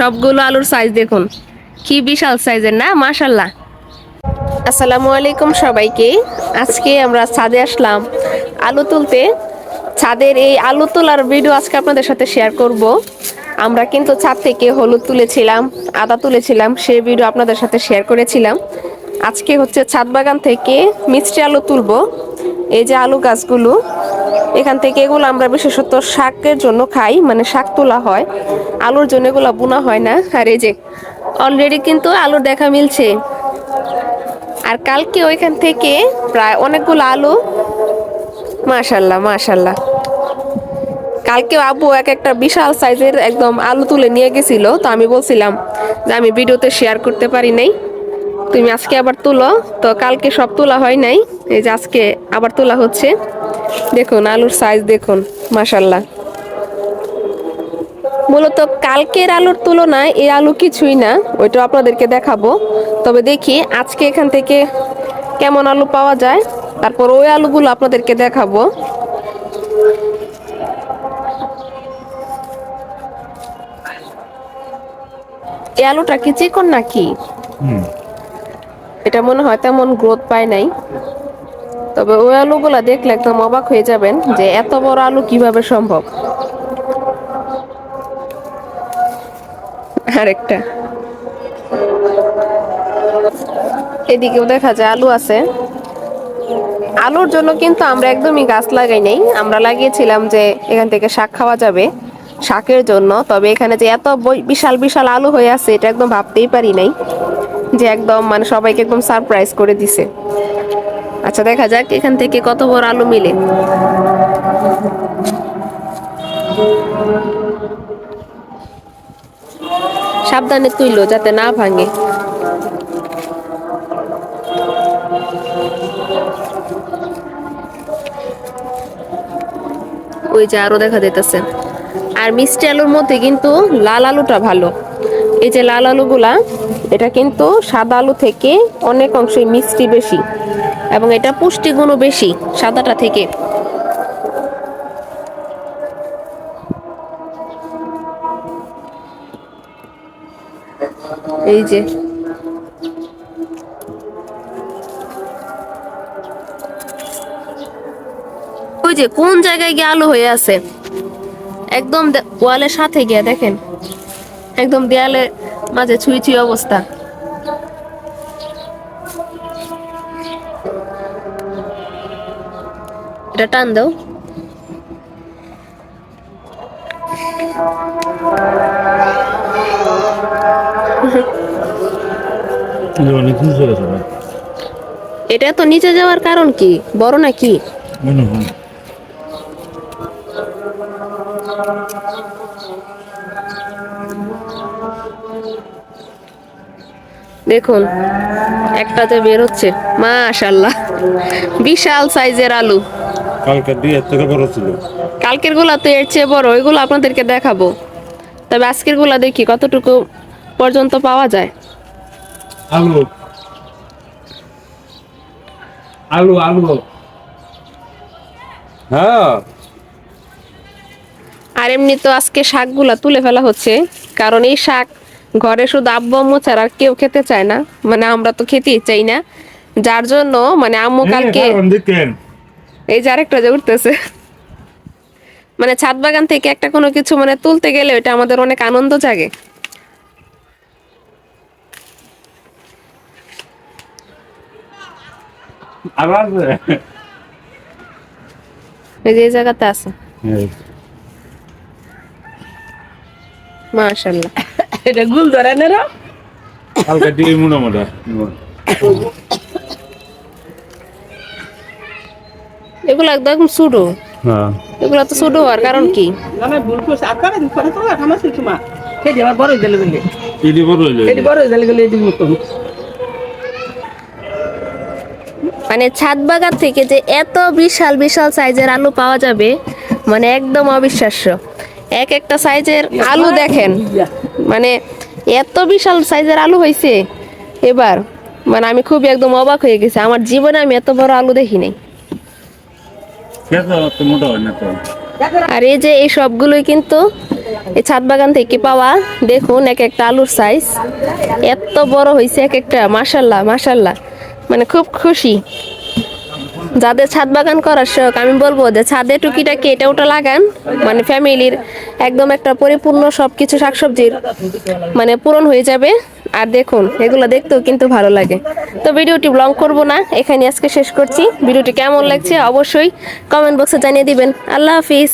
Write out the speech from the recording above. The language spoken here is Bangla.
সবগুলো আলুর সাইজ দেখুন। কি বিশাল সাইজের না মাশাল্লাহ আসসালামু আলাইকুম সবাইকে। আজকে আমরা ছাদে আসলাম। আলু তুলতে। ছাদের এই আলু তোলার ভিডিও আজকে আপনাদের সাথে শেয়ার করব। আমরা কিন্তু ছাদ থেকে হলুদ তুলেছিলাম, আদা তুলেছিলাম সেই ভিডিও আপনাদের সাথে শেয়ার করেছিলাম। আজকে হচ্ছে ছাদ বাগান থেকে মিষ্টি আলু তুলবো। এই যে আলু গাছগুলো, এখান থেকে এগুলো আমরা বিশেষত শাকের জন্য খাই মানে শাক তোলা হয়। আলুর জন্য এগুলো বোনা হয় না। আর এই যে অলরেডি কিন্তু আলুর দেখা মিলছে। আর কালকে ওইখান থেকে প্রায় অনেকগুলো আলু, মাশাল্লাহ মাশাল্লাহ। কালকে আব্বু এক একটা বিশাল সাইজের একদম আলু তুলে নিয়ে গেছিল। তো আমি বলছিলাম যে আমি ভিডিওতে শেয়ার করতে পারি নাই। তুমি আজকে আবার তুলো। তো কালকে সব তোলা হয় নাই। এই যে আজকে আবার তোলা হচ্ছে। দেখুন, আলুর সাইজ দেখুন মাশাল্লাহ মূলত কালকের আলুর তুলনায় এই আলু কিছুই না ওইটা আপনাদেরকে দেখাবো। তবে দেখি আজকে এখান থেকে কেমন আলু পাওয়া যায়। তারপর ওই আলুগুলো আপনাদেরকে দেখাবো। এই আলুটা কি চিকন নাকি? এটা মনে হয় তেমন গ্রোথ পায় নাই। তবে ওই আলুগুলা দেখলে একদম অবাক হয়ে যাবেন যে এত বড় আলু কীভাবে সম্ভব। আরেকটা। এদিকেও দেখা যায় আলু আছে। আলুর জন্য কিন্তু আমরা একদমই গাছ লাগাই নাই। আমরা লাগিয়েছিলাম যে এখান থেকে শাক খাওয়া যাবে শাকের জন্য। তবে এখানে যে এত বিশাল বিশাল আলু হয়ে আছে, এটা একদম ভাবতেই পারি নাই। যে একদম মানে সবাইকে একদম সারপ্রাইজ করে দিছে। আচ্ছা দেখা যাক এখান থেকে কত বড় আলু মিলে। সাবধানে তুইলো যাতে না ভাঙে। ওই যে আরও দেখা যেতেছে আর মিষ্টি আলুর মধ্যে কিন্তু লাল আলুটা ভালো। এই যে লাল আলুগুলা, এটা কিন্তু সাদা আলু থেকে অনেক অংশে মিষ্টি বেশি এবং এটা পুষ্টিগুণও বেশি সাদাটা থেকে। এই যে ওই যে কোন জায়গায় গিয়ে আলু হয়ে আছে? একদম ওয়ালের সাথে গিয়ে দেখেন। একদম দেয়ালে মাঝে ছুঁই ছুঁই অবস্থা। এটা টান দাও। এটা তো নিচে যাওয়ার কারণ কি? বড় নাকি দেখুন একটা যে বের হচ্ছে। মাশাল্লাহ বিশাল সাইজের আলু। কালকে দিয়ে থেকে বড় ছিল। কালকেরগুলা তো এর চেয়ে বড় ওইগুলো আপনাদেরকে দেখাবো। তবে আজকেরগুলা দেখি কতটুকু পর্যন্ত পাওয়া যায়। আলু। আলু আলু। হ্যাঁ। আর এমনি তো আজকে শাকগুলা তুলে ফেলা হচ্ছে কারণ এই শাক ঘরে শুধু আব্বু আম্মু ছাড়া কেউ খেতে চায় না। মানে আমরা তো খেতেই চাই না। যার জন্য মানে আম্মু কালকে এই যে আরেকটা যে উঠতেছে। মানে ছাদ বাগান থেকে একটা কোনো কিছু মানে তুলতে গেলে এটা আমাদের অনেক আনন্দ জাগে। আবার এই যে এই জায়গাতে আছে। মাশাল্লাহ এটা গুল ধরে না রে। কালকে দিয়ে মুড়া মোটা এগুলো একদম ছোটো হ্যাঁ। এগুলো তো ছোটো হওয়ার কারণ কি? ভুল করছি। করে তো আমার আমার বড় গেলে ইডি বড় হয়ে বড় দিলে গেলে এটি মতন মানে ছাদ বাগান থেকে যে এত বিশাল বিশাল সাইজের আলু পাওয়া যাবে মানে একদম অবিশ্বাস্য। এক একটা সাইজের আলু দেখেন। মানে এত বিশাল সাইজের আলু হয়েছে এবার। মানে আমি খুবই একদম অবাক হয়ে গেছি। আমার জীবনে আমি এত বড় আলু দেখি নাই। খেতে অত মোটা না তো। আর এই যে এই সবগুলোই কিন্তু এই ছাদ বাগান থেকে পাওয়া। দেখুন এক একটা আলুর সাইজ এত বড় হয়েছে এক একটা। মাসাল্লাহ মাসাল্লাহ মানে খুব খুশি। যাদের ছাদ বাগান করার শখ, আমি বলব যে ছাদে টুকিটাকি এটা ওটা লাগান। মানে ফ্যামিলির একদম একটা পরিপূর্ণ সব কিছু শাকসবজির মানে পূরণ হয়ে যাবে। আর দেখুন, এগুলো দেখতেও কিন্তু ভালো লাগে। তো ভিডিওটি ব্লগ করব না এখানে আজকে শেষ করছি। ভিডিওটি কেমন লাগছে অবশ্যই কমেন্ট বক্সে জানিয়ে দিবেন। আল্লাহ হাফিজ।